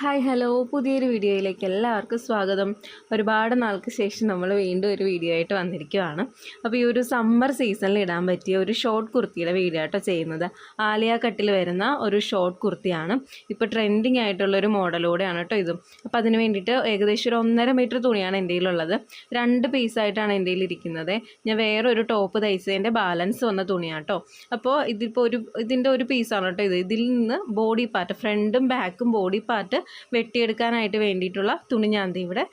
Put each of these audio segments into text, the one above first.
Hi hello പുതിയൊരു വീഡിയോയിലേക്ക് എല്ലാവർക്കും സ്വാഗതം. ഒരുപാട് നാൾക്ക് ശേഷം നമ്മൾ വീണ്ടും ഒരു വീഡിയോ ആയിട്ട് വന്നിരിക്കുകയാണ് അപ്പോൾ ഈ ഒരു സമ്മർ സീസണിൽ ഇടാൻ പറ്റിയ ഒരു ഷോർട്ട് കുർത്തിയുടെ വീഡിയോ ആട്ടോ ചെയ്യുന്നത്. ആലിയ കട്ടിൽ വരുന്ന ഒരു ഷോർട്ട് കുർത്തിയാണ്. ഇപ്പോൾ ട്രെൻഡിങ് ആയിട്ടുള്ള ഒരു മോഡലൂടെയാണ് കേട്ടോ ഇതും. അപ്പോൾ അതിന് വേണ്ടിയിട്ട് ഏകദേശം ഒരു ഒന്നര മീറ്റർ തുണിയാണ് എന്റെ കയ്യിലുള്ളത്. രണ്ട് പീസായിട്ടാണ് എന്റെ ഇരിക്കുന്നത്. ഞാൻ വേറൊരു ടോപ്പ് തയ്ച്ചതിന്റെ ബാലൻസ് വന്ന തുണിയാണ് കേട്ടോ അപ്പോൾ ഇതിപ്പോൾ ഒരു ഇതിന്റെ ഒരു പീസാണ് കേട്ടോ ഇത്. ഇതിൽ നിന്ന് ബോഡി പാർട്ട് ഫ്രണ്ടും ബാക്കും ബോഡി പാർട്ട് വെട്ടിയെടുക്കാനായിട്ട് വേണ്ടിയിട്ടുള്ള തുണി ഞാൻ ഇവിടെ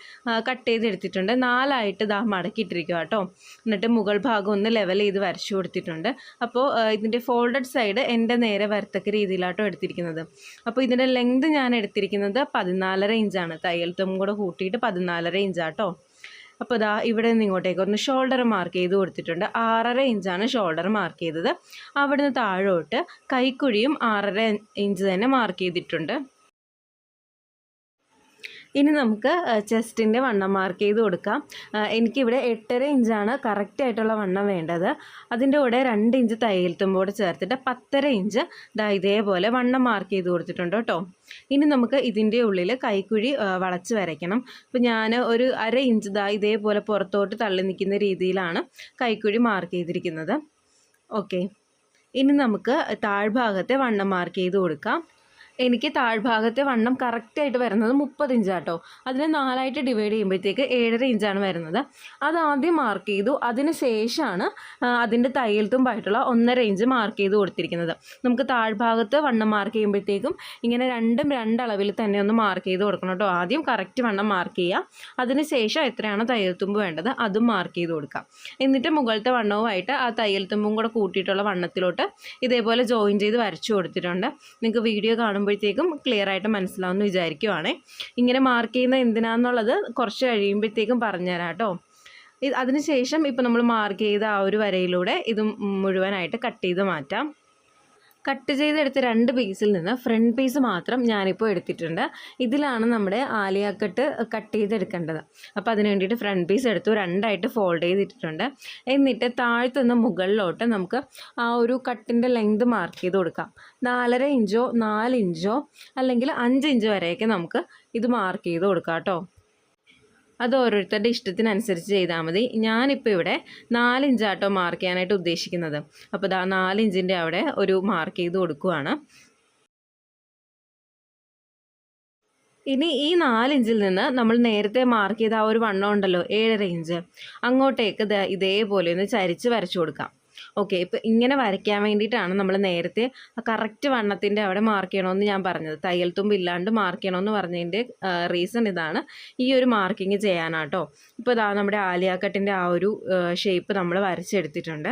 കട്ട് ചെയ്തെടുത്തിട്ടുണ്ട്. നാലായിട്ട് ദാ മടക്കിയിട്ടിരിക്കുക കേട്ടോ. എന്നിട്ട് മുകൾ ഭാഗം ഒന്ന് ലെവൽ ചെയ്ത് വരച്ചു കൊടുത്തിട്ടുണ്ട്. അപ്പോൾ ഇതിന്റെ ഫോൾഡഡ് സൈഡ് എന്റെ നേരെ വരത്തക്ക രീതിയിലാട്ടോ എടുത്തിരിക്കുന്നത്. അപ്പോൾ ഇതിന്റെ ലെങ്ത് ഞാൻ എടുത്തിരിക്കുന്നത് പതിനാലര ഇഞ്ചാണ് തയ്യൽ തും കൂടെ കൂട്ടിയിട്ട് പതിനാലര ഇഞ്ചാട്ടോ അപ്പോൾ ഇതാ ഇവിടെ നിന്ന് ഇങ്ങോട്ടേക്ക് ഒന്ന് ഷോൾഡർ മാർക്ക് ചെയ്ത് കൊടുത്തിട്ടുണ്ട്. ആറര ഇഞ്ചാണ് ഷോൾഡർ മാർക്ക് ചെയ്തത്. അവിടുന്ന് താഴോട്ട് കൈക്കുഴിയും ആറര ഇഞ്ച് തന്നെ മാർക്ക് ചെയ്തിട്ടുണ്ട്. ഇനി നമുക്ക് ചെസ്റ്റിന്റെ വണ്ണം മാർക്ക് ചെയ്ത് കൊടുക്കാം. എനിക്കിവിടെ എട്ടര ഇഞ്ചാണ് കറക്റ്റ് ആയിട്ടുള്ള വണ്ണം വേണ്ടത്. അതിന്റെ കൂടെ രണ്ട് ഇഞ്ച് തയ്യൽ തുമ്പോടെ ചേർത്തിട്ട് പത്തര ഇഞ്ച് ദാ ഇതേപോലെ വണ്ണം മാർക്ക് ചെയ്ത് കൊടുത്തിട്ടുണ്ട് കേട്ടോ. ഇനി നമുക്ക് ഇതിന്റെ ഉള്ളിൽ കൈക്കുഴി വളച്ച് വരയ്ക്കണം. അപ്പോൾ ഞാൻ ഒരു അര ഇഞ്ച് ദാ ഇതേപോലെ പുറത്തോട്ട് തള്ളി നിൽക്കുന്ന രീതിയിലാണ് കൈക്കുഴി മാർക്ക് ചെയ്തിരിക്കുന്നത്. ഓക്കെ ഇനി നമുക്ക് താഴ്ഭാഗത്തെ വണ്ണം മാർക്ക് ചെയ്ത് കൊടുക്കാം. എനിക്ക് താഴ്ഭാഗത്തെ വണ്ണം കറക്റ്റായിട്ട് വരുന്നത് മുപ്പത് ഇഞ്ചാട്ടോ അതിനെ നാലായിട്ട് ഡിവൈഡ് ചെയ്യുമ്പോഴത്തേക്ക് ഏഴര ഇഞ്ചാണ് വരുന്നത്. അത് ആദ്യം മാർക്ക് ചെയ്തു. അതിന് ശേഷമാണ് അതിന്റെ തയ്യൽ തുമ്പായിട്ടുള്ള ഒന്നര ഇഞ്ച് മാർക്ക് ചെയ്ത് കൊടുത്തിരിക്കുന്നത്. നമുക്ക് താഴ്ഭാഗത്ത് വണ്ണം മാർക്ക് ചെയ്യുമ്പോഴത്തേക്കും ഇങ്ങനെ രണ്ടും രണ്ടളവിൽ തന്നെ ഒന്ന് മാർക്ക് ചെയ്ത് കൊടുക്കണം കേട്ടോ. ആദ്യം കറക്റ്റ് വണ്ണം മാർക്ക് ചെയ്യുക അതിന് ശേഷം എത്രയാണ് തയ്യൽ തുമ്പ് വേണ്ടത് അതും മാർക്ക് ചെയ്ത് കൊടുക്കാം. എന്നിട്ട് മുകളിലത്തെ വണ്ണവുമായിട്ട് ആ തയ്യൽ തുമ്പും കൂടെ കൂട്ടിയിട്ടുള്ള വണ്ണത്തിലോട്ട് ഇതേപോലെ ജോയിൻ ചെയ്ത് വരച്ചു കൊടുത്തിട്ടുണ്ട്. നിങ്ങൾക്ക് വീഡിയോ കാണുമ്പോഴത്തേക്കും ക്ലിയർ ആയിട്ട് മനസ്സിലാവുമെന്ന് വിചാരിക്കുവാണേ. ഇങ്ങനെ മാർക്ക് ചെയ്യുന്ന എന്തിനാന്നുള്ളത് കുറച്ച് കഴിയുമ്പോഴത്തേക്കും പറഞ്ഞുതരാം കേട്ടോ അതിനുശേഷം ഇപ്പോൾ നമ്മൾ മാർക്ക് ചെയ്ത ആ ഒരു വരയിലൂടെ ഇത് മുഴുവനായിട്ട് കട്ട് ചെയ്ത് മാറ്റാം. കട്ട് ചെയ്തെടുത്ത രണ്ട് പീസിൽ നിന്ന് ഫ്രണ്ട് പീസ് മാത്രം ഞാനിപ്പോൾ എടുത്തിട്ടുണ്ട്. ഇതിലാണ് നമ്മുടെ ആലിയാക്കട്ട് കട്ട് ചെയ്തെടുക്കേണ്ടത്. അപ്പോൾ അതിന് വേണ്ടിയിട്ട് ഫ്രണ്ട് പീസ് എടുത്തു രണ്ടായിട്ട് ഫോൾഡ് ചെയ്തിട്ടുണ്ട് എന്നിട്ട് താഴ്ത്തുന്ന മുകളിലോട്ട് നമുക്ക് ആ ഒരു കട്ടിന്റെ ലെങ്ത് മാർക്ക് ചെയ്ത് കൊടുക്കാം. നാലര ഇഞ്ചോ നാല് ഇഞ്ചോ അല്ലെങ്കിൽ അഞ്ച് ഇഞ്ച് വരെയൊക്കെ നമുക്ക് ഇത് മാർക്ക് ചെയ്ത് കൊടുക്കാം കേട്ടോ. അത് ഓരോരുത്തരുടെ ഇഷ്ടത്തിനനുസരിച്ച് ചെയ്താൽ മതി. ഞാനിപ്പോൾ ഇവിടെ നാലിഞ്ചാട്ടോ മാർക്ക് ചെയ്യാനായിട്ട് ഉദ്ദേശിക്കുന്നത്. അപ്പോൾ ദാ നാലിഞ്ചിന്റെ അവിടെ ഒരു മാർക്ക് ചെയ്ത് കൊടുക്കുവാണ്. ഇനി ഈ നാലിഞ്ചിൽ നിന്ന് നമ്മൾ നേരത്തെ മാർക്ക് ചെയ്ത ആ ഒരു വണ്ണം ഉണ്ടല്ലോ ഏഴര ഇഞ്ച്. അങ്ങോട്ടേക്ക് ഇതേപോലെ ഒന്ന് ചരിച്ച് വരച്ചു കൊടുക്കാം. ഓക്കെ ഇപ്പം ഇങ്ങനെ വരയ്ക്കാൻ വേണ്ടിയിട്ടാണ് നമ്മൾ നേരത്തെ കറക്റ്റ് വണ്ണത്തിന്റെ അവിടെ മാർക്ക് ചെയ്യണമെന്ന് ഞാൻ പറഞ്ഞത്. തയ്യൽ തുമ്പ് ഇല്ലാണ്ട് മാർക്ക് ചെയ്യണമെന്ന് പറഞ്ഞതിന്റെ റീസൺ ഇതാണ് ഈ ഒരു മാർക്കിങ് ചെയ്യാനാട്ടോ. ഇപ്പോൾ ഇതാ നമ്മുടെ ആലിയാക്കട്ടിന്റെ ആ ഒരു ഷേപ്പ് നമ്മൾ വരച്ചെടുത്തിട്ടുണ്ട്.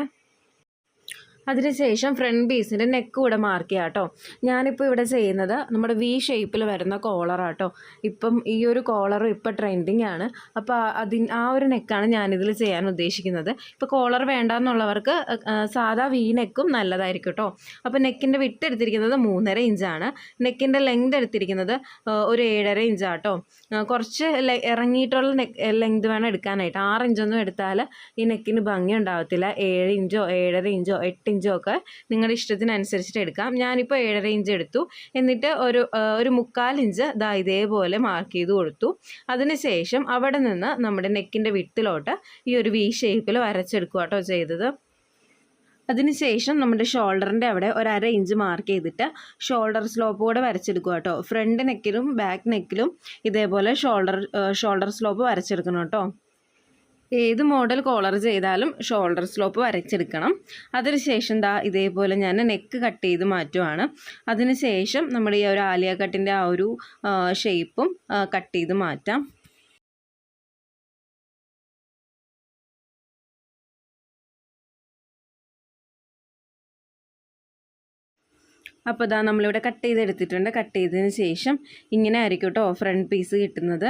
അതിനുശേഷം ഫ്രണ്ട് പീസിന്റെ നെക്ക് കൂടെ മാർക്ക് ചെയ്യാം കേട്ടോ ഞാനിപ്പോൾ ഇവിടെ ചെയ്യുന്നത് നമ്മുടെ വി ഷേപ്പിൽ വരുന്ന കോളറാട്ടോ ഇപ്പം ഈ ഒരു കോളറും ഇപ്പം ട്രെൻഡിങ് ആണ്. അപ്പോൾ അതിന് ആ ഒരു നെക്കാണ് ഞാനിതിൽ ചെയ്യാൻ ഉദ്ദേശിക്കുന്നത്. ഇപ്പോൾ കോളർ വേണ്ടാന്നുള്ളവർക്ക് സാധാ വി നെക്കും നല്ലതായിരിക്കും കേട്ടോ അപ്പോൾ നെക്കിന്റെ വിട്ട് എടുത്തിരിക്കുന്നത് മൂന്നര ഇഞ്ചാണ് നെക്കിന്റെ ലെങ്ത് എടുത്തിരിക്കുന്നത് ഒരു ഏഴര ഇഞ്ചാട്ടോ കുറച്ച് ഇറങ്ങിയിട്ടുള്ള നെക്ക് ലെങ്ത് വേണം എടുക്കാനായിട്ട്. ആറ് ഇഞ്ചൊന്നും എടുത്താൽ ഈ നെക്കിന് ഭംഗി ഉണ്ടാവത്തില്ല. ഏഴ് ഇഞ്ചോ ഏഴര ഇഞ്ചോ എട്ട് ഇഞ്ചോ ഒക്കെ നിങ്ങളുടെ ഇഷ്ടത്തിനനുസരിച്ചിട്ട് എടുക്കാം. ഞാനിപ്പോൾ ഏഴര ഇഞ്ച് എടുത്തു. എന്നിട്ട് ഒരു ഒരു മുക്കാൽ ഇഞ്ച് ദാ ഇതേപോലെ മാർക്ക് ചെയ്ത് കൊടുത്തു. അതിനുശേഷം അവിടെ നിന്ന് നമ്മുടെ നെക്കിന്റെ വിട്ടിലോട്ട് ഈ ഒരു വി ഷേപ്പിൽ വരച്ചെടുക്കുക കേട്ടോ ചെയ്തത്. അതിനുശേഷം നമ്മുടെ ഷോൾഡറിന്റെ അവിടെ ഒരു അര ഇഞ്ച് മാർക്ക് ചെയ്തിട്ട് ഷോൾഡർ സ്ലോപ്പ് കൂടെ വരച്ചെടുക്കുക കേട്ടോ ഫ്രണ്ട് നെക്കിലും ബാക്ക് നെക്കിലും ഇതേപോലെ ഷോൾഡർ ഷോൾഡർ സ്ലോപ്പ് വരച്ചെടുക്കണം കേട്ടോ ഏത് മോഡൽ കോളർ ചെയ്താലും ഷോൾഡർ സ്ലോപ്പ് വരച്ചെടുക്കണം. അതിനുശേഷം ദാ ഇതേപോലെ ഞാൻ നെക്ക് കട്ട് ചെയ്ത് മാറ്റുവാണ്. അതിനുശേഷം നമ്മുടെ ഈ ഒരു ആലിയ കട്ടിന്റെ ആ ഒരു ഷേപ്പും കട്ട് ചെയ്ത് മാറ്റാം. അപ്പോൾ ഇതാ നമ്മളിവിടെ കട്ട് ചെയ്തെടുത്തിട്ടുണ്ട്. കട്ട് ചെയ്തതിന് ശേഷം ഇങ്ങനെ ആയിരിക്കും കേട്ടോ ഫ്രണ്ട് പീസ് കിട്ടുന്നത്.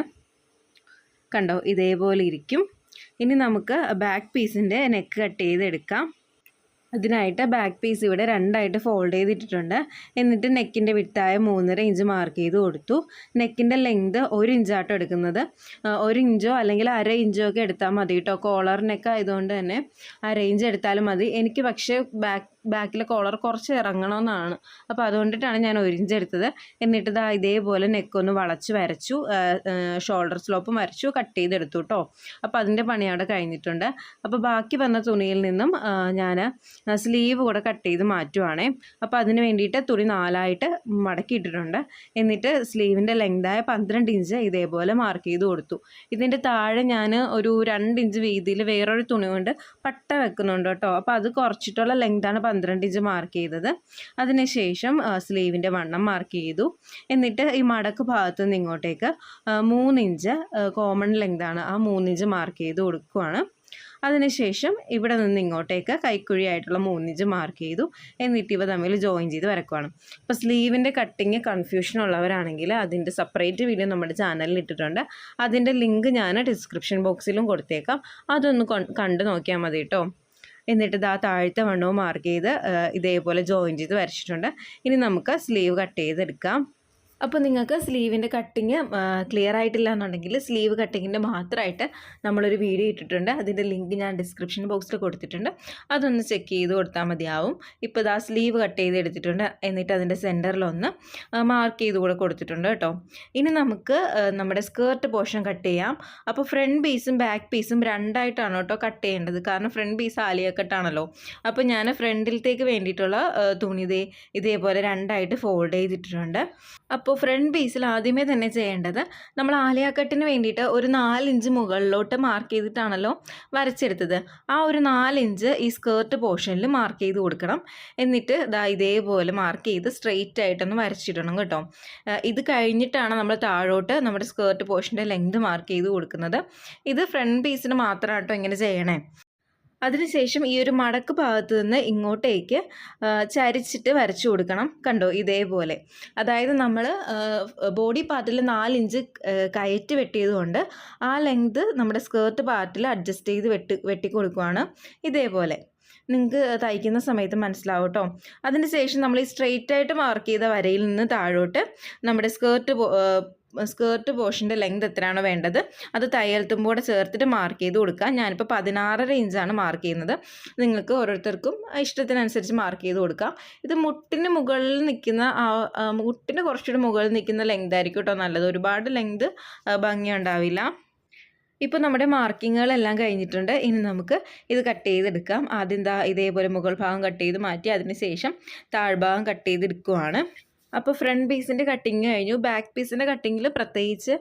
കണ്ടോ? ഇതേപോലെ ഇരിക്കും. ഇനി നമുക്ക് ബാക്ക് പീസിന്റെ നെക്ക് കട്ട് ചെയ്തെടുക്കാം. അതിനായിട്ട് ബാക്ക് പീസ് ഇവിടെ രണ്ടായിട്ട് ഫോൾഡ് ചെയ്തിട്ടിട്ടുണ്ട്. എന്നിട്ട് നെക്കിന്റെ വിട്ടായ മൂന്നര ഇഞ്ച് മാർക്ക് ചെയ്ത് കൊടുത്തു. നെക്കിന്റെ ലെങ്ത് ഒരു ഇഞ്ചാട്ടോ എടുക്കുന്നത്. ഒരു ഇഞ്ചോ അല്ലെങ്കിൽ അര ഇഞ്ചോ ഒക്കെ എടുത്താൽ മതി കേട്ടോ. കോളർ നെക്ക് ആയതുകൊണ്ട് തന്നെ അര ഇഞ്ച് എടുത്താലും മതി. എനിക്ക് പക്ഷേ ബാക്ക് ബാക്കിലെ കോളർ കുറച്ച് ഇറങ്ങണമെന്നാണ്. അപ്പോൾ അതുകൊണ്ടിട്ടാണ് ഞാൻ ഒരിഞ്ചെടുത്തത്. എന്നിട്ട് ഇതാ ഇതേപോലെ നെക്കൊന്ന് വളച്ച് വരച്ചു. ഷോൾഡർ സ്ലോപ്പും വരച്ചു. കട്ട് ചെയ്തെടുത്തു കേട്ടോ അപ്പോൾ അതിന്റെ പണി അവിടെ കഴിഞ്ഞിട്ടുണ്ട്. അപ്പോൾ ബാക്കി വന്ന തുണിയിൽ നിന്നും ഞാൻ സ്ലീവ് കൂടെ കട്ട് ചെയ്ത് മാറ്റുവാണേ. അപ്പോൾ അതിന് വേണ്ടിയിട്ട് തുണി നാലായിട്ട് മടക്കിയിട്ടിട്ടുണ്ട്. എന്നിട്ട് സ്ലീവിന്റെ ലെങ്തായ പന്ത്രണ്ട് ഇഞ്ച് ഇതേപോലെ മാർക്ക് ചെയ്ത് കൊടുത്തു. ഇതിന്റെ താഴെ ഞാൻ ഒരു രണ്ട് ഇഞ്ച് വീതിയിൽ വേറൊരു തുണി കൊണ്ട് പട്ട വെക്കുന്നുണ്ട് കേട്ടോ അപ്പോൾ അത് കുറച്ചിട്ടുള്ള ലെങ്താണ് പന്ത്രണ്ട് ഇഞ്ച് മാർക്ക് ചെയ്തത്. അതിനുശേഷം സ്ലീവിന്റെ വണ്ണം മാർക്ക് ചെയ്തു. എന്നിട്ട് ഈ മടക്ക് ഭാഗത്തു നിന്ന് ഇങ്ങോട്ടേക്ക് മൂന്നിഞ്ച് കോമൺ ലെങ്താണ് ആ മൂന്നിഞ്ച് മാർക്ക് ചെയ്ത് കൊടുക്കുവാണ്. അതിനുശേഷം ഇവിടെ നിന്ന് ഇങ്ങോട്ടേക്ക് കൈക്കുഴിയായിട്ടുള്ള മൂന്നിഞ്ച് മാർക്ക് ചെയ്തു. എന്നിട്ട് ഇവ തമ്മിൽ ജോയിൻ ചെയ്ത് വരക്കുവാണ്. അപ്പോൾ സ്ലീവിന്റെ കട്ടിങ് കൺഫ്യൂഷൻ ഉള്ളവരാണെങ്കിൽ അതിന്റെ സെപ്പറേറ്റ് വീഡിയോ നമ്മുടെ ചാനലിൽ ഇട്ടിട്ടുണ്ട്. അതിന്റെ ലിങ്ക് ഞാൻ ഡിസ്ക്രിപ്ഷൻ ബോക്സിലും കൊടുത്തേക്കാം. അതൊന്ന് കണ്ടു നോക്കിയാൽ മതി കേട്ടോ എന്നിട്ട് ഇതാ താഴത്തെ വണ്ണവും മാർക്ക് ചെയ്ത് ഇതേപോലെ ജോയിൻ ചെയ്ത് വരച്ചിട്ടുണ്ട്. ഇനി നമുക്ക് സ്ലീവ് കട്ട് ചെയ്തെടുക്കാം. അപ്പോൾ നിങ്ങൾക്ക് സ്ലീവിന്റെ കട്ടിങ് ക്ലിയർ ആയിട്ടില്ല എന്നുണ്ടെങ്കിൽ സ്ലീവ് കട്ടിങ്ങിന്റെ മാത്രമായിട്ട് നമ്മളൊരു വീഡിയോ ഇട്ടിട്ടുണ്ട്. അതിന്റെ ലിങ്ക് ഞാൻ ഡിസ്ക്രിപ്ഷൻ ബോക്സിൽ കൊടുത്തിട്ടുണ്ട്. അതൊന്ന് ചെക്ക് ചെയ്ത് കൊടുത്താൽ മതിയാവും. ഇപ്പോൾ ഇതാ സ്ലീവ് കട്ട് ചെയ്ത് എടുത്തിട്ടുണ്ട് എന്നിട്ട് അതിന്റെ സെന്ററിലൊന്ന് മാർക്ക് ചെയ്ത് കൂടെ കൊടുത്തിട്ടുണ്ട് കേട്ടോ. ഇനി നമുക്ക് നമ്മുടെ സ്കേർട്ട് പോർഷൻ കട്ട് ചെയ്യാം. അപ്പോൾ ഫ്രണ്ട് പീസും ബാക്ക് പീസും രണ്ടായിട്ടാണ് കേട്ടോ കട്ട് ചെയ്യേണ്ടത്. കാരണം ഫ്രണ്ട് പീസ് ആലിയക്കെട്ടാണല്ലോ കട്ടാണല്ലോ അപ്പോൾ ഞാൻ ഫ്രണ്ടിലത്തേക്ക് വേണ്ടിയിട്ടുള്ള തുണി ഇതേ ഇതേപോലെ രണ്ടായിട്ട് ഫോൾഡ് ചെയ്തിട്ടുണ്ട്. അപ്പോൾ ഫ്രണ്ട് പീസിൽ ആദ്യമേ തന്നെ ചെയ്യേണ്ടത് നമ്മൾ ആലിയാക്കട്ടിന് വേണ്ടിയിട്ട് ഒരു നാലിഞ്ച് മുകളിലോട്ട് മാർക്ക് ചെയ്തിട്ടാണല്ലോ വരച്ചെടുത്തത്. ആ ഒരു നാലിഞ്ച് ഈ സ്കേർട്ട് പോർഷനിൽ മാർക്ക് ചെയ്ത് കൊടുക്കണം. എന്നിട്ട് ഇതാ ഇതേപോലെ മാർക്ക് ചെയ്ത് സ്ട്രെയിറ്റ് ആയിട്ടൊന്ന് വരച്ചിടണം കേട്ടോ. ഇത് കഴിഞ്ഞിട്ടാണ് നമ്മൾ താഴോട്ട് നമ്മുടെ സ്കേർട്ട് പോർഷന്റെ ലെങ്ത് മാർക്ക് ചെയ്ത് കൊടുക്കുന്നത്. ഇത് ഫ്രണ്ട് പീസിന് മാത്രമാണ് കേട്ടോ ഇങ്ങനെ ചെയ്യണേ. അതിനുശേഷം ഈ ഒരു മടക്ക് ഭാഗത്ത് നിന്ന് ഇങ്ങോട്ടേക്ക് ചരിച്ചിട്ട് വരച്ചു കൊടുക്കണം. കണ്ടോ? ഇതേപോലെ. അതായത് നമ്മൾ ബോഡി പാർട്ടിൽ നാലിഞ്ച് കയറ്റി വെട്ടിയതുകൊണ്ട് ആ ലെങ്ത് നമ്മുടെ സ്കേർട്ട് പാർട്ടിൽ അഡ്ജസ്റ്റ് ചെയ്ത് വെട്ടി വെട്ടിക്കൊടുക്കുവാണ് ഇതേപോലെ. നിങ്ങൾക്ക് തയ്ക്കുന്ന സമയത്ത് മനസ്സിലാവും കേട്ടോ അതിന് ശേഷം നമ്മൾ ഈ സ്ട്രെയിറ്റ് ആയിട്ട് മാർക്ക് ചെയ്ത വരയിൽ നിന്ന് താഴോട്ട് നമ്മുടെ സ്കേർട്ട് സ്കേർട്ട് പോർഷന്റെ ലെങ്ത് എത്രയാണോ വേണ്ടത് അത് തയ്യൽത്തും കൂടെ ചേർത്തിട്ട് മാർക്ക് ചെയ്ത് കൊടുക്കുക. ഞാനിപ്പോൾ പതിനാറര ഇഞ്ചാണ് മാർക്ക് ചെയ്യുന്നത്. നിങ്ങൾക്ക് ഓരോരുത്തർക്കും ഇഷ്ടത്തിനനുസരിച്ച് മാർക്ക് ചെയ്ത് കൊടുക്കാം. ഇത് മുട്ടിന് മുകളിൽ നിൽക്കുന്ന മുട്ടിന് കുറച്ചുകൂടി മുകളിൽ നിൽക്കുന്ന ലെങ്ത് ആയിരിക്കും കേട്ടോ നല്ലത്. ഒരുപാട് ലെങ്ത് ഭംഗി ഉണ്ടാവില്ല. ഇപ്പോൾ നമ്മുടെ മാർക്കിങ്ങുകളെല്ലാം കഴിഞ്ഞിട്ടുണ്ട്. ഇനി നമുക്ക് ഇത് കട്ട് ചെയ്തെടുക്കാം. ആദ്യം ഇതേപോലെ മുകൾ ഭാഗം കട്ട് ചെയ്ത് മാറ്റി അതിന് ശേഷം താഴ്ഭാഗം കട്ട് ചെയ്തെടുക്കുവാണ്. അപ്പോൾ ഫ്രണ്ട് പീസിന്റെ കട്ടിങ് കഴിഞ്ഞു. ബാക്ക് പീസിന്റെ കട്ടിങ്ങിൽ പ്രത്യേകിച്ച്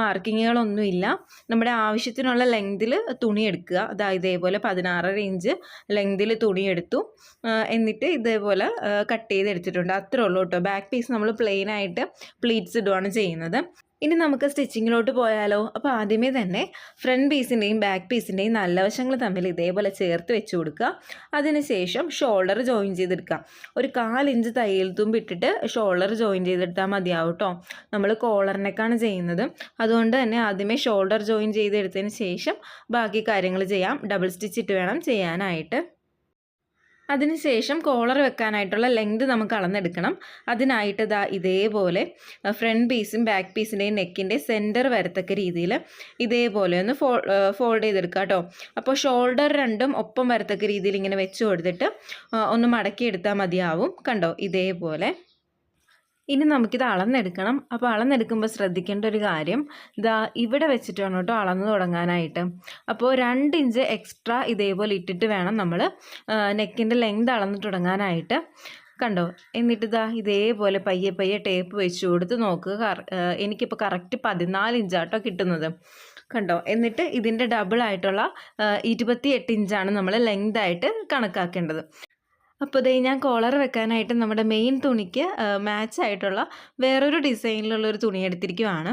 മാർക്കിങ്ങുകളൊന്നുമില്ല നമ്മുടെ ആവശ്യത്തിനുള്ള ലെങ്തിൽ തുണി എടുക്കുക. അതായത് ഇതേപോലെ പതിനാറര ഇഞ്ച് ലെങ്തിൽ തുണി എടുത്തു. എന്നിട്ട് ഇതേപോലെ കട്ട് ചെയ്ത് എടുത്തിട്ടുണ്ട് അത്രേ ഉള്ളൂ കേട്ടോ. ബാക്ക് പീസ് നമ്മൾ പ്ലെയിനായിട്ട് പ്ലീറ്റ്സ് ഇടുകയാണ് ചെയ്യുന്നത്. ഇനി നമുക്ക് സ്റ്റിച്ചിങ്ങിലോട്ട് പോയാലോ? അപ്പോൾ ആദ്യമേ തന്നെ ഫ്രണ്ട് പീസിന്റെയും ബാക്ക് പീസിന്റെയും നല്ല വശങ്ങൾ തമ്മിൽ ഇതേപോലെ ചേർത്ത് വെച്ച് കൊടുക്കുക. അതിനുശേഷം ഷോൾഡർ ജോയിൻ ചെയ്തെടുക്കുക. ഒരു കാലിഞ്ച് തയ്യൽ തുമ്പിട്ടിട്ട് ഷോൾഡർ ജോയിൻ ചെയ്തെടുത്താൽ മതിയാവും കേട്ടോ. നമ്മൾ കോളറിനേക്കാണ് ചെയ്യുന്നത്. അതുകൊണ്ട് തന്നെ ആദ്യമേ ഷോൾഡർ ജോയിൻ ചെയ്തെടുത്തതിന് ശേഷം ബാക്കി കാര്യങ്ങൾ ചെയ്യാം. ഡബിൾ സ്റ്റിച്ച് ഇട്ട് വേണം ചെയ്യാനായിട്ട്. അതിനുശേഷം കോളർ വെക്കാനായിട്ടുള്ള ലെങ്ത് നമുക്ക് അളന്നെടുക്കണം. അതിനായിട്ട് ഇതാ ഇതേപോലെ ഫ്രണ്ട് പീസും ബാക്ക് പീസിന്റെയും നെക്കിന്റെ സെന്റർ വരത്തക്ക രീതിയിൽ ഇതേപോലെ ഒന്ന് ഫോ ഫോൾഡ് ചെയ്തെടുക്കുക കേട്ടോ അപ്പോൾ ഷോൾഡർ രണ്ടും ഒപ്പം വരത്തക്ക രീതിയിൽ ഇങ്ങനെ വെച്ച് കൊടുത്തിട്ട് ഒന്ന് മടക്കിയെടുത്താൽ മതിയാവും. കണ്ടോ? ഇതേപോലെ. ഇനി നമുക്കിത് അളന്നെടുക്കണം. അപ്പോൾ അളന്നെടുക്കുമ്പോൾ ശ്രദ്ധിക്കേണ്ട ഒരു കാര്യം ഇതാ ഇവിടെ വെച്ചിട്ടാണ് കേട്ടോ അളന്ന് തുടങ്ങാനായിട്ട്. അപ്പോൾ രണ്ട് ഇഞ്ച് എക്സ്ട്രാ ഇതേപോലെ ഇട്ടിട്ട് വേണം നമ്മൾ നെക്കിന്റെ ലെങ്ത് അളന്ന് തുടങ്ങാനായിട്ട്. കണ്ടോ? എന്നിട്ട് ഇതാ ഇതേപോലെ പയ്യെ പയ്യെ ടേപ്പ് വെച്ച് കൊടുത്ത് നോക്കുക എനിക്കിപ്പോൾ കറക്റ്റ് പതിനാല് ഇഞ്ചാട്ടോ കിട്ടുന്നത്. കണ്ടോ? എന്നിട്ട് ഇതിന്റെ ഡബിൾ ആയിട്ടുള്ള ഇരുപത്തി എട്ട് ഇഞ്ചാണ് നമ്മൾ ലെങ്ത് ആയിട്ട് കണക്കാക്കേണ്ടത്. അപ്പോൾ ഇതേ ഞാൻ കോളർ വെക്കാനായിട്ട് നമ്മുടെ മെയിൻ തുണിക്ക് മാച്ച് ആയിട്ടുള്ള വേറൊരു ഡിസൈനിലുള്ള ഒരു തുണി എടുത്തിരിക്കുവാണ്.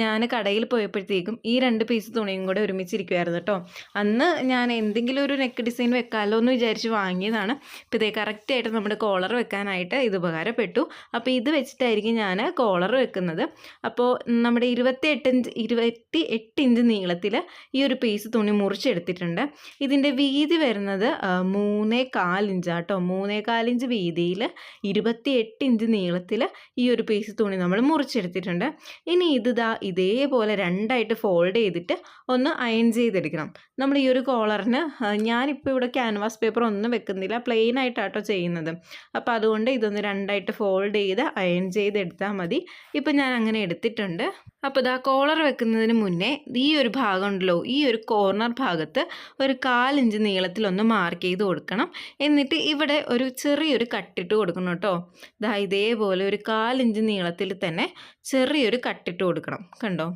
ഞാൻ കടയിൽ പോയപ്പോഴത്തേക്കും ഈ രണ്ട് പീസ് തുണിയും കൂടെ ഒരുമിച്ചിരിക്കുമായിരുന്നു കേട്ടോ അന്ന് ഞാൻ എന്തെങ്കിലും ഒരു നെക്ക് ഡിസൈൻ വെക്കാമല്ലോ എന്ന് വിചാരിച്ച് വാങ്ങിയതാണ്. ഇപ്പോൾ ഇതേ കറക്റ്റായിട്ട് നമ്മുടെ കോളർ വെക്കാനായിട്ട് ഇത് ഉപകാരപ്പെട്ടു. അപ്പോൾ ഇത് വെച്ചിട്ടായിരിക്കും ഞാൻ കോളർ വെക്കുന്നത്. അപ്പോൾ നമ്മുടെ ഇരുപത്തി എട്ട് ഇഞ്ച് ഇരുപത്തി എട്ട് ഇഞ്ച് നീളത്തിൽ ഈ ഒരു പീസ് തുണി മുറിച്ചെടുത്തിട്ടുണ്ട്. ഇതിന്റെ വീതി വരുന്നത് മൂന്നേ കാൽ ഇഞ്ചാട്ടോ കേട്ടോ. മൂന്നേകാലിഞ്ച് വീതിയിൽ ഇരുപത്തി എട്ട് ഇഞ്ച് നീളത്തിൽ ഈ ഒരു പീസ് തുണി നമ്മൾ മുറിച്ചെടുത്തിട്ടുണ്ട്. ഇനി ഇത് ഇതേപോലെ രണ്ടായിട്ട് ഫോൾഡ് ചെയ്തിട്ട് ഒന്ന് അയൺ ചെയ്തെടുക്കണം. നമ്മൾ ഈ ഒരു കോളറിന് ഞാനിപ്പോൾ ഇവിടെ ക്യാൻവാസ് പേപ്പർ ഒന്നും വെക്കുന്നില്ല. പ്ലെയിൻ ആയിട്ടാട്ടോ ചെയ്യുന്നത്. അപ്പോൾ അതുകൊണ്ട് ഇതൊന്ന് രണ്ടായിട്ട് ഫോൾഡ് ചെയ്ത് അയൺ ചെയ്തെടുത്താൽ മതി. ഇപ്പം ഞാൻ അങ്ങനെ എടുത്തിട്ടുണ്ട്. അപ്പോൾ ഇതാ കോളർ വെക്കുന്നതിന് മുന്നേ ഈ ഒരു ഭാഗം ഉണ്ടല്ലോ ഈ ഒരു കോർണർ ഭാഗത്ത് ഒരു കാലിഞ്ച് നീളത്തിലൊന്ന് മാർക്ക് ചെയ്ത് കൊടുക്കണം. എന്നിട്ട് ഇവിടെ ഒരു ചെറിയൊരു കട്ടിട്ട് കൊടുക്കണം കേട്ടോ. ഇതാ ഇതേപോലെ ഒരു കാലിഞ്ച് നീളത്തിൽ തന്നെ ചെറിയൊരു കട്ടിട്ട് കൊടുക്കണം കണ്ടോ?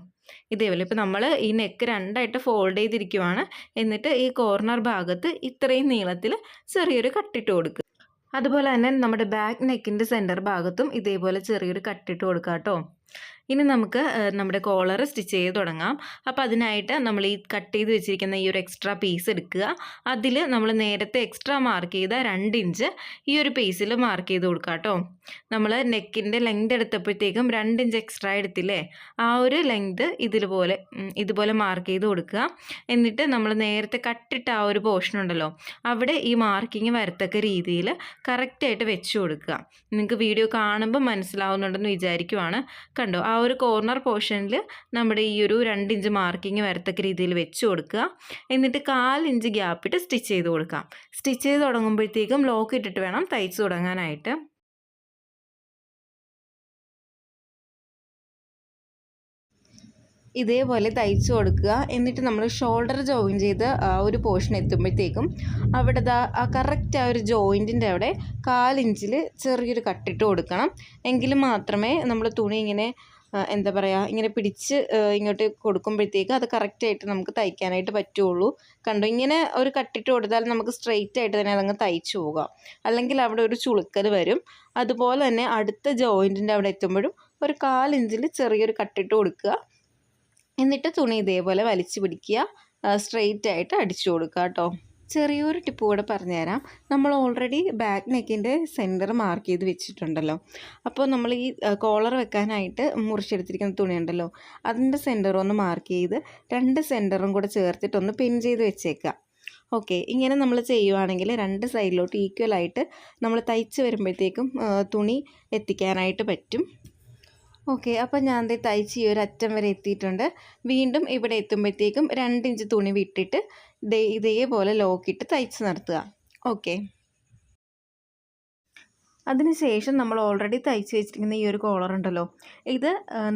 ഇതേപോലെ ഇപ്പോൾ നമ്മൾ ഈ നെക്ക് രണ്ടായിട്ട് ഫോൾഡ് ചെയ്തിരിക്കുവാണ്. എന്നിട്ട് ഈ കോർണർ ഭാഗത്ത് ഇത്രയും നീളത്തിൽ ചെറിയൊരു കട്ടിട്ട് കൊടുക്കുക അതുപോലെ തന്നെ നമ്മുടെ ബാക്ക് നെക്കിന്റെ സെന്റർ ഭാഗത്തും ഇതേപോലെ ചെറിയൊരു കട്ടിട്ട് കൊടുക്കുക കേട്ടോ ഇനി നമുക്ക് നമ്മുടെ കോളർ സ്റ്റിച്ച് ചെയ്ത് തുടങ്ങാം. അപ്പോൾ അതിനായിട്ട് നമ്മൾ ഈ കട്ട് ചെയ്ത് വെച്ചിരിക്കുന്ന ഈ ഒരു എക്സ്ട്രാ പീസ് എടുക്കുക. അതിൽ നമ്മൾ നേരത്തെ എക്സ്ട്രാ മാർക്ക് ചെയ്ത രണ്ട് ഇഞ്ച് ഈ ഒരു പീസിൽ മാർക്ക് ചെയ്ത് കൊടുക്കുക കേട്ടോ. നമ്മൾ നെക്കിന്റെ ലെങ്ത് എടുത്തപ്പോഴത്തേക്കും രണ്ട് ഇഞ്ച് എക്സ്ട്രാ എടുത്തില്ലേ? ആ ഒരു ലെങ്ത് ഇതുപോലെ ഇതുപോലെ മാർക്ക് ചെയ്ത് കൊടുക്കുക. എന്നിട്ട് നമ്മൾ നേരത്തെ കട്ടിട്ട് ആ ഒരു പോർഷൻ ഉണ്ടല്ലോ അവിടെ ഈ മാർക്കിങ് വരത്തക്ക രീതിയിൽ കറക്റ്റായിട്ട് വെച്ച് കൊടുക്കുക. നിങ്ങൾക്ക് വീഡിയോ കാണുമ്പോൾ മനസ്സിലാവുന്നുണ്ടെന്ന് വിചാരിക്കുവാണ്. കണ്ടോ? ആ ഒരു കോർണർ പോർഷനിൽ നമ്മുടെ ഈ ഒരു രണ്ട് ഇഞ്ച് മാർക്കിങ് വരത്തക്ക രീതിയിൽ വെച്ച് കൊടുക്കുക. എന്നിട്ട് കാലിഞ്ച് ഗ്യാപ്പിട്ട് സ്റ്റിച്ച് ചെയ്ത് കൊടുക്കാം. സ്റ്റിച്ച് ചെയ്ത് തുടങ്ങുമ്പോഴത്തേക്കും ലോക്ക് ഇട്ടിട്ട് വേണം തയ്ച്ച് തുടങ്ങാനായിട്ട്. ഇതേപോലെ തയ്ച്ചു കൊടുക്കുക. എന്നിട്ട് നമ്മൾ ഷോൾഡർ ജോയിൻ ചെയ്ത് ആ ഒരു പോർഷൻ എത്തുമ്പോഴത്തേക്കും അവിടെ ആ കറക്റ്റ് ആ ഒരു ജോയിന്റിന്റെ അവിടെ കാലിഞ്ചിൽ ചെറിയൊരു കട്ടിട്ട് കൊടുക്കണം. എങ്കിൽ മാത്രമേ നമ്മൾ തുണി ഇങ്ങനെ എന്താ പറയുക ഇങ്ങനെ പിടിച്ച് ഇങ്ങോട്ട് കൊടുക്കുമ്പോഴത്തേക്ക് അത് കറക്റ്റായിട്ട് നമുക്ക് തയ്ക്കാനായിട്ട് പറ്റുള്ളൂ. കണ്ടോ? ഇങ്ങനെ ഒരു കട്ടിട്ട് കൊടുത്താൽ നമുക്ക് സ്ട്രെയിറ്റ് ആയിട്ട് തന്നെ അതങ്ങ് തയ്ച്ചു പോകാം. അല്ലെങ്കിൽ അവിടെ ഒരു ചുളുക്കൽ വരും. അതുപോലെ തന്നെ അടുത്ത ജോയിന്റിന്റെ അവിടെ എത്തുമ്പോഴും ഒരു കാലിഞ്ചിൽ ചെറിയൊരു കട്ടിട്ട് കൊടുക്കുക. എന്നിട്ട് തുണി ഇതേപോലെ വലിച്ചു പിടിക്കുക. സ്ട്രെയിറ്റ് ആയിട്ട് അടിച്ചു കൊടുക്കുക കേട്ടോ. ചെറിയൊരു ടിപ്പ് കൂടെ പറഞ്ഞുതരാം. നമ്മൾ ഓൾറെഡി ബാക്ക് നെക്കിന്റെ സെന്റർ മാർക്ക് ചെയ്ത് വെച്ചിട്ടുണ്ടല്ലോ. അപ്പോൾ നമ്മൾ ഈ കോളർ വെക്കാനായിട്ട് മുറിച്ചെടുത്തിരിക്കുന്ന തുണി ഉണ്ടല്ലോ. അതിന്റെ സെന്റർ ഒന്ന് മാർക്ക് ചെയ്ത് രണ്ട് സെന്ററും കൂടെ ചേർത്തിട്ടൊന്ന് പിൻ ചെയ്ത് വെച്ചേക്കുക. ഓക്കെ ഇങ്ങനെ നമ്മൾ ചെയ്യുവാണെങ്കിൽ രണ്ട് സൈഡിലോട്ട് ഈക്വലായിട്ട് നമ്മൾ തയ്ച്ച് വരുമ്പോഴത്തേക്കും തുണി എത്തിക്കാനായിട്ട് പറ്റും. ഓക്കെ അപ്പോൾ ഞാൻ ദേ തയ്ച്ച് ഈ ഒരു അറ്റം വരെ എത്തിയിട്ടുണ്ട്. വീണ്ടും ഇവിടെ എത്തുമ്പോഴത്തേക്കും രണ്ട് ഇഞ്ച് തുണി വിട്ടിട്ട് ദേ ഇതേപോലെ ലോക്കിട്ട് തയ്ച്ച് നിർത്തുക. ഓക്കെ. അതിനുശേഷം നമ്മൾ ഓൾറെഡി തയ്ച്ച് വെച്ചിരിക്കുന്ന ഈ ഒരു കോളർ ഉണ്ടല്ലോ ഇത്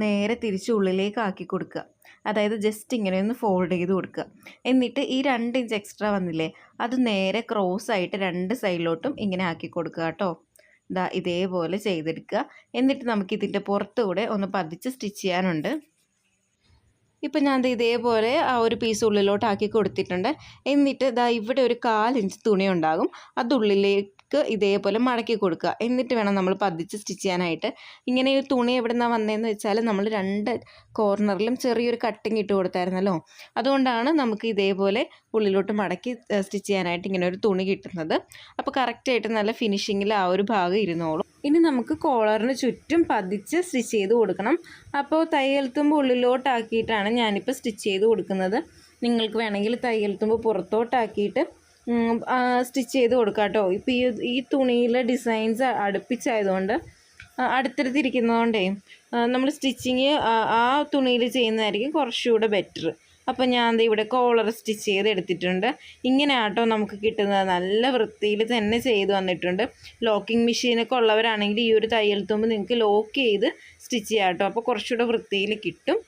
നേരെ തിരിച്ച് ഉള്ളിലേക്ക് ആക്കി കൊടുക്കുക. അതായത് ജസ്റ്റ് ഇങ്ങനെ ഒന്ന് ഫോൾഡ് ചെയ്ത് കൊടുക്കുക. എന്നിട്ട് ഈ രണ്ട് ഇഞ്ച് എക്സ്ട്രാ വന്നില്ലേ അത് നേരെ ക്രോസ് ആയിട്ട് രണ്ട് സൈഡിലോട്ടും ഇങ്ങനെ ആക്കി കൊടുക്കുക കേട്ടോ. ഇതാ ഇതേപോലെ ചെയ്തെടുക്കുക. എന്നിട്ട് നമുക്ക് ഇതിന്റെ പുറത്തുകൂടെ ഒന്ന് പതിച്ച് സ്റ്റിച്ച് ചെയ്യാനുണ്ട്. ഇപ്പം ഞാൻ ദേ ഇതേപോലെ ആ ഒരു പീസ് ഉള്ളിലോട്ടാക്കി കൊടുത്തിട്ടുണ്ട്. എന്നിട്ട് ദാ ഇവിടെ ഒരു കാലിഞ്ച് തുണി ഉണ്ടാകും. അത് ഉള്ളിലേക്ക് ഇതേപോലെ മടക്കി കൊടുക്കുക. എന്നിട്ട് വേണം നമ്മൾ പതിച്ച് സ്റ്റിച്ച് ചെയ്യാനായിട്ട്. ഇങ്ങനെ ഒരു തുണി എവിടെ നിന്നാണ് വന്നതെന്ന് വെച്ചാൽ നമ്മൾ രണ്ട് കോർണറിലും ചെറിയൊരു കട്ടിങ് ഇട്ട് കൊടുത്തായിരുന്നല്ലോ. അതുകൊണ്ടാണ് നമുക്ക് ഇതേപോലെ ഉള്ളിലോട്ട് മടക്കി സ്റ്റിച്ച് ചെയ്യാനായിട്ട് ഇങ്ങനെ ഒരു തുണി കിട്ടുന്നത്. അപ്പോൾ കറക്റ്റായിട്ട് നല്ല ഫിനിഷിങ്ങിൽ ആ ഒരു ഭാഗം ഇരുന്നോളും. ഇനി നമുക്ക് കോളറിന് ചുറ്റും പതിച്ച് സ്റ്റിച്ച് ചെയ്ത് കൊടുക്കണം. അപ്പോൾ തയ്യൽ ഉള്ളിലോട്ടാക്കിയിട്ടാണ് ഞാനിപ്പോൾ സ്റ്റിച്ച് ചെയ്ത് കൊടുക്കുന്നത്. നിങ്ങൾക്ക് വേണമെങ്കിൽ തയ്യൽ പുറത്തോട്ടാക്കിയിട്ട് സ്റ്റിച്ച് ചെയ്ത് കൊടുക്കാം കേട്ടോ ഇപ്പോൾ ഈ ഈ തുണിയിലെ ഡിസൈൻസ് അടുപ്പിച്ചായതുകൊണ്ട് അടുത്തിരുത്തിരിക്കുന്നതുകൊണ്ടേ നമ്മൾ സ്റ്റിച്ചിങ് ആ തുണിയിൽ ചെയ്യുന്നതായിരിക്കും കുറച്ചുകൂടെ ബെറ്റർ അപ്പോൾ ഞാൻ ഇവിടെ കോളർ സ്റ്റിച്ച് ചെയ്ത് എടുത്തിട്ടുണ്ട് ഇങ്ങനെ ആട്ടോ നമുക്ക് കിട്ടുന്നത്. നല്ല വൃത്തിയിൽ തന്നെ ചെയ്ത് വന്നിട്ടുണ്ട് ലോക്കിംഗ് മെഷീനൊക്കെ ഉള്ളവരാണെങ്കിൽ ഈ ഒരു തയ്യൽ തുമ്പ് നിങ്ങൾക്ക് ലോക്ക് ചെയ്ത് സ്റ്റിച്ച് ചെയ്യാം കേട്ടോ അപ്പോൾ കുറച്ചുകൂടെ വൃത്തിയിൽ കിട്ടും.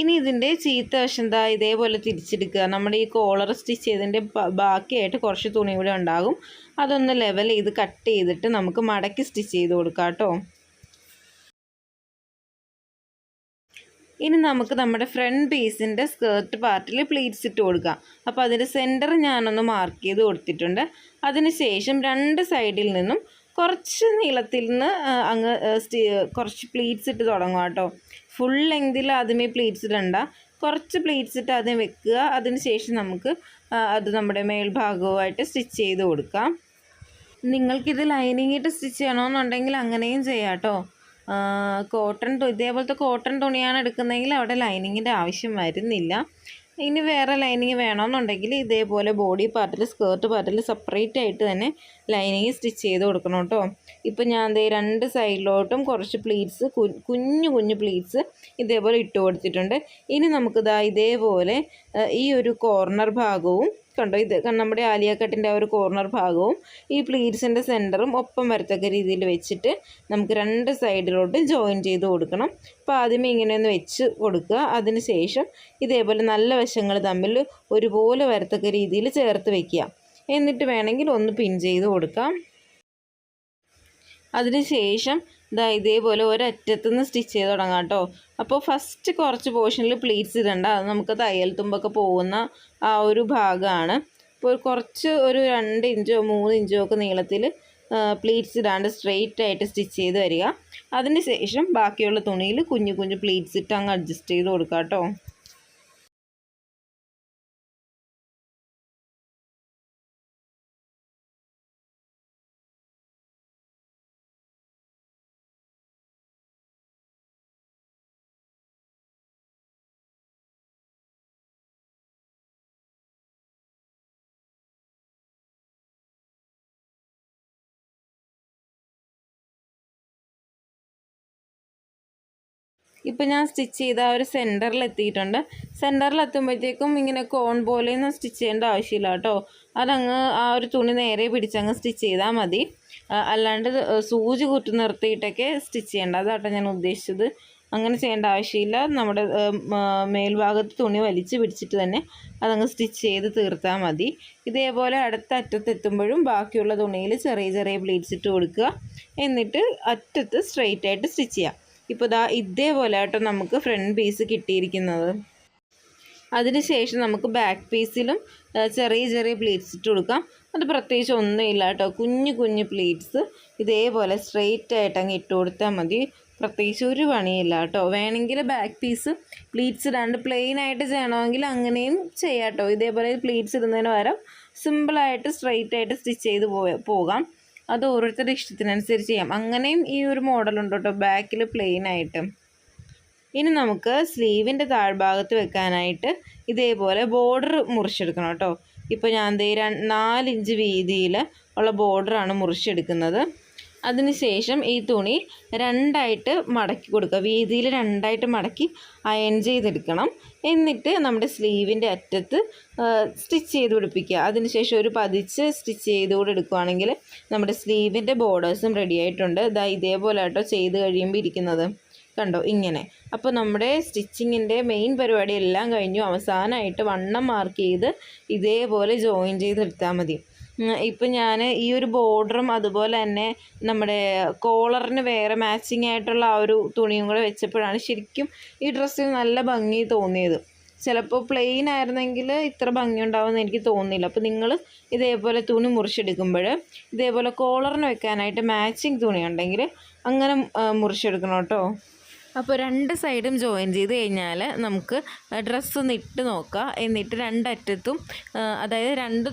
ഇനി ഇതിന്റെ ചീത്ത വശം ദാ ഇതേപോലെ തിരിച്ചെടുക്കുക. നമ്മുടെ ഈ കോളർ സ്റ്റിച്ച് ചെയ്തതിന്റെ ബാക്കിയായിട്ട് കുറച്ച് തുണി കൂടെ ഉണ്ടാകും. അതൊന്ന് ലെവൽ ചെയ്ത് കട്ട് ചെയ്തിട്ട് നമുക്ക് മടക്കി സ്റ്റിച്ച് ചെയ്ത് കൊടുക്കാം കേട്ടോ. ഇനി നമുക്ക് നമ്മുടെ ഫ്രണ്ട് പീസിന്റെ സ്കേർട്ട് പാർട്ടിൽ പ്ലീറ്റ്സ് ഇട്ട് കൊടുക്കാം. അപ്പോൾ അതിന്റെ സെന്റർ ഞാനൊന്ന് മാർക്ക് ചെയ്ത് കൊടുത്തിട്ടുണ്ട്. അതിന് ശേഷം രണ്ട് സൈഡിൽ നിന്നും കുറച്ച് നീളത്തിൽ നിന്ന് അങ്ങ് കുറച്ച് പ്ലീറ്റ്സ് ഇട്ട് തുടങ്ങാം കേട്ടോ. ഫുൾ ലെങ്തിൽ ആദ്യമേ പ്ലീറ്റ്സ് ഇടണ്ട. കുറച്ച് പ്ലീറ്റ്സ് ഇട്ട് ആദ്യം വെക്കുക. അതിന് ശേഷം നമുക്ക് അത് നമ്മുടെ മേൽഭാഗവുമായിട്ട് സ്റ്റിച്ച് ചെയ്ത് കൊടുക്കാം. നിങ്ങൾക്കിത് ലൈനിങ് ഇട്ട് സ്റ്റിച്ച് ചെയ്യണമെന്നുണ്ടെങ്കിൽ അങ്ങനെയും ചെയ്യാം കേട്ടോ കോട്ടൺ ഇതേപോലത്തെ കോട്ടൺ തുണിയാണ് എടുക്കുന്നതെങ്കിൽ അവിടെ ലൈനിങ്ങിന്റെ ആവശ്യം വരുന്നില്ല. ഇനി വേറെ ലൈനിങ് വേണമെന്നുണ്ടെങ്കിൽ ഇതേപോലെ ബോഡി പാർട്ടിൽ സ്കേർട്ട് പാർട്ടിൽ സെപ്പറേറ്റ് ആയിട്ട് തന്നെ ലൈനിങ് സ്റ്റിച്ച് ചെയ്ത് കൊടുക്കണം കേട്ടോ. ഇപ്പം ഞാൻ ദേ രണ്ട് സൈഡിലോട്ടും കുറച്ച് പ്ലീറ്റ്സ് കുഞ്ഞു കുഞ്ഞു പ്ലീറ്റ്സ് ഇതേപോലെ ഇട്ട് കൊടുത്തിട്ടുണ്ട്. ഇനി നമുക്കിതാ ഇതേപോലെ ഈ ഒരു കോർണർ ഭാഗവും കണ്ടോ? ഇത് നമ്മുടെ ആലിയ കട്ടിന്റെ ആ ഒരു കോർണർ ഭാഗവും ഈ പ്ലീറ്റ്സിന്റെ സെന്ററും ഒപ്പം വരത്തക്ക രീതിയിൽ വെച്ചിട്ട് നമുക്ക് രണ്ട് സൈഡിലോട്ട് ജോയിൻ ചെയ്ത് കൊടുക്കണം. അപ്പോൾ ആദ്യമേ ഇങ്ങനെ ഒന്ന് വെച്ച് കൊടുക്കുക. അതിന് ശേഷം ഇതേപോലെ നല്ല വശങ്ങൾ തമ്മിൽ ഒരുപോലെ വരത്തക്ക രീതിയിൽ ചേർത്ത് വെക്കുക. എന്നിട്ട് വേണമെങ്കിൽ ഒന്ന് പിൻ ചെയ്ത് കൊടുക്കാം. അതിന് ശേഷം ഇതാ ഇതേപോലെ ഒരറ്റത്തുനിന്ന് സ്റ്റിച്ച് ചെയ്ത് തുടങ്ങാം കേട്ടോ. അപ്പോൾ ഫസ്റ്റ് കുറച്ച് പോർഷനിൽ പ്ലീറ്റ്സ് ഇടണ്ട. അത് നമുക്ക് തയ്യൽ തുമ്പൊക്കെ പോകുന്ന ആ ഒരു ഭാഗമാണ് ഇപ്പോൾ കുറച്ച് ഒരു രണ്ട് ഇഞ്ചോ മൂന്ന് ഇഞ്ചോ ഒക്കെ നീളത്തിൽ പ്ലീറ്റ്സ് ഇടാണ്ട് സ്ട്രെയിറ്റ് ആയിട്ട് സ്റ്റിച്ച് ചെയ്ത് വരിക. അതിന് ശേഷം ബാക്കിയുള്ള തുണിയിൽ കുഞ്ഞു കുഞ്ഞു പ്ലീറ്റ്സ് ഇട്ട് അങ്ങ് അഡ്ജസ്റ്റ് ചെയ്ത് കൊടുക്കാം കേട്ടോ. ഇപ്പം ഞാൻ സ്റ്റിച്ച് ചെയ്ത ആ ഒരു സെന്ററിൽ എത്തിയിട്ടുണ്ട്. സെന്ററിൽ എത്തുമ്പോഴത്തേക്കും ഇങ്ങനെ കോൺ പോലെയൊന്നും സ്റ്റിച്ച് ചെയ്യേണ്ട ആവശ്യമില്ല കേട്ടോ. അതങ്ങ് ആ ഒരു തുണി നേരെ പിടിച്ചങ്ങ് സ്റ്റിച്ച് ചെയ്താൽ മതി. അല്ലാണ്ട് സൂചി കുത്തി നിർത്തിയിട്ടൊക്കെ സ്റ്റിച്ച് ചെയ്യേണ്ട. അതാട്ടോ ഞാൻ ഉദ്ദേശിച്ചത്. അങ്ങനെ ചെയ്യേണ്ട ആവശ്യമില്ല. നമ്മുടെ മേൽഭാഗത്ത് തുണി വലിച്ച് പിടിച്ചിട്ട് തന്നെ അതങ്ങ് സ്റ്റിച്ച് ചെയ്ത് തീർത്താൽ മതി. ഇതേപോലെ അടുത്ത അറ്റത്ത് എത്തുമ്പോഴും ബാക്കിയുള്ള തുണിയിൽ ചെറിയ ചെറിയ പ്ലീറ്റ്സ് ഇട്ട് കൊടുക്കുക. എന്നിട്ട് അറ്റത്ത് സ്ട്രെയിറ്റ് ആയിട്ട് സ്റ്റിച്ച് ചെയ്യാം. ഇപ്പോൾ ദാ ഇതേപോലെ ആട്ടോ നമുക്ക് ഫ്രണ്ട് പീസ് കിട്ടിയിരിക്കുന്നത്. അതിനുശേഷം നമുക്ക് ബാക്ക് പീസിലും ചെറിയ ചെറിയ പ്ലീറ്റ്സ് ഇട്ട് കൊടുക്കാം. അത് പ്രത്യേകിച്ച് ഒന്നുമില്ല കേട്ടോ. കുഞ്ഞു കുഞ്ഞു പ്ലീറ്റ്സ് ഇതേപോലെ സ്ട്രെയിറ്റ് ആയിട്ട് അങ്ങ് ഇട്ട് കൊടുത്താൽ മതി. പ്രത്യേകിച്ച് ഒരു പണിയില്ല കേട്ടോ. വേണമെങ്കിൽ ബാക്ക് പീസ് പ്ലീറ്റ്സ് ഇടാണ്ട് പ്ലെയിൻ ആയിട്ട് ചെയ്യണമെങ്കിൽ അങ്ങനെയും ചെയ്യാം കേട്ടോ. ഇതേപോലെ പ്ലീറ്റ്സ് ഇടുന്നതിന് പകരം സിമ്പിളായിട്ട് സ്ട്രെയിറ്റ് ആയിട്ട് സ്റ്റിച്ച് ചെയ്ത് പോകാം. അത് ഓരോരുത്തരുടെ ഇഷ്ടത്തിനനുസരിച്ച് ചെയ്യാം. അങ്ങനെയും ഈ ഒരു മോഡലുണ്ട് കേട്ടോ ബാക്കിൽ പ്ലെയിൻ ആയിട്ട്. ഇനി നമുക്ക് സ്ലീവിന്റെ താഴ്ഭാഗത്ത് വെക്കാനായിട്ട് ഇതേപോലെ ബോർഡർ മുറിച്ചെടുക്കണം കേട്ടോ. ഇപ്പോൾ ഞാൻ ദേ നാലിഞ്ച് വീതിയിൽ ഉള്ള ബോർഡറാണ് മുറിച്ചെടുക്കുന്നത്. അതിനുശേഷം ഈ തുണി രണ്ടായിട്ട് മടക്കി കൊടുക്കുക. വീതിയിൽ രണ്ടായിട്ട് മടക്കി അയൺ ചെയ്തെടുക്കണം. എന്നിട്ട് നമ്മുടെ സ്ലീവിന്റെ അറ്റത്ത് സ്റ്റിച്ച് ചെയ്ത് പിടിപ്പിക്കുക. അതിനുശേഷം ഒരു പതിച്ച് സ്റ്റിച്ച് ചെയ്തുകൂടെ എടുക്കുകയാണെങ്കിൽ നമ്മുടെ സ്ലീവിന്റെ ബോർഡേഴ്സും റെഡി ആയിട്ടുണ്ട്. ഇതാ ഇതേപോലെ കേട്ടോ ചെയ്ത് കഴിയുമ്പോൾ ഇരിക്കുന്നത്. കണ്ടോ? ഇങ്ങനെ. അപ്പോൾ നമ്മുടെ സ്റ്റിച്ചിങ്ങിന്റെ മെയിൻ പരിപാടി എല്ലാം കഴിഞ്ഞു. അവസാനമായിട്ട് വണ്ണം മാർക്ക് ചെയ്ത് ഇതേപോലെ ജോയിൻ ചെയ്തെടുത്താൽ മതി. ഇപ്പം ഞാൻ ഈ ഒരു ബോർഡറും അതുപോലെ തന്നെ നമ്മുടെ കോളറിന് വേറെ മാച്ചിങ് ആയിട്ടുള്ള ആ ഒരു തുണിയും കൂടെ വെച്ചപ്പോഴാണ് ശരിക്കും ഈ ഡ്രസ്സിന് നല്ല ഭംഗി തോന്നിയത്. ചിലപ്പോൾ പ്ലെയിൻ ആയിരുന്നെങ്കിൽ ഇത്ര ഭംഗി ഉണ്ടാവുമെന്ന് എനിക്ക് തോന്നിയില്ല അപ്പോൾ നിങ്ങൾ ഇതേപോലെ തുണി മുറിച്ചെടുക്കുമ്പോൾ ഇതേപോലെ കോളറിന് വെക്കാനായിട്ട് മാച്ചിങ് തുണി ഉണ്ടെങ്കിൽ അങ്ങനെ മുറിച്ചെടുക്കണം കേട്ടോ. അപ്പോൾ രണ്ട് സൈഡും ജോയിൻ ചെയ്ത് കഴിഞ്ഞാൽ നമുക്ക് ഡ്രസ്സ് ഒന്ന് ഇട്ട് നോക്കാം. എന്നിട്ട് രണ്ടറ്റത്തും അതായത് രണ്ട്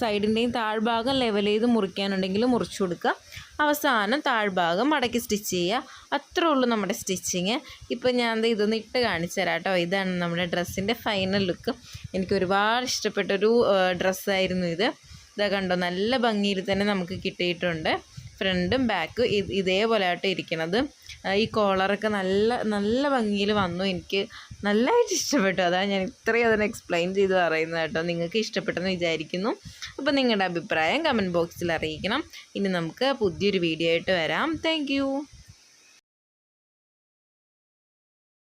സൈഡിന്റെയും താഴ്ഭാഗം ലെവൽ ചെയ്ത് മുറിക്കാനുണ്ടെങ്കിൽ മുറിച്ചു കൊടുക്കുക. അവസാനം താഴ്ഭാഗം മടക്കി സ്റ്റിച്ച് ചെയ്യുക. അത്രേ ഉള്ളൂ നമ്മുടെ സ്റ്റിച്ചിങ് ഇപ്പോൾ ഞാൻ ഇതൊന്ന് ഇട്ട് കാണിച്ചു തരാം കേട്ടോ. ഇതാണ് നമ്മുടെ ഡ്രസ്സിന്റെ ഫൈനൽ ലുക്ക് എനിക്ക് ഒരുപാട് ഇഷ്ടപ്പെട്ടൊരു ഡ്രസ്സായിരുന്നു ഇത്. ഇതാ കണ്ടോ നല്ല ഭംഗിയിൽ തന്നെ നമുക്ക് കിട്ടിയിട്ടുണ്ട്. ഫ്രണ്ടും ബാക്കും ഇതേപോലെ ആയിട്ട് ഇരിക്കുന്നത് ഈ കോളറൊക്കെ നല്ല നല്ല ഭംഗിയിൽ വന്നു. എനിക്ക് നല്ലതായിട്ട് ഇഷ്ടപ്പെട്ടു. അതാണ് ഞാൻ ഇത്രയും അതിനെ എക്സ്പ്ലെയിൻ ചെയ്ത് പറയുന്നത് കേട്ടോ. നിങ്ങൾക്ക് ഇഷ്ടപ്പെട്ടെന്ന് വിചാരിക്കുന്നു. അപ്പോൾ നിങ്ങളുടെ അഭിപ്രായം കമന്റ് ബോക്സിൽ അറിയിക്കണം. ഇനി നമുക്ക് പുതിയൊരു വീഡിയോ ആയിട്ട് വരാം. താങ്ക്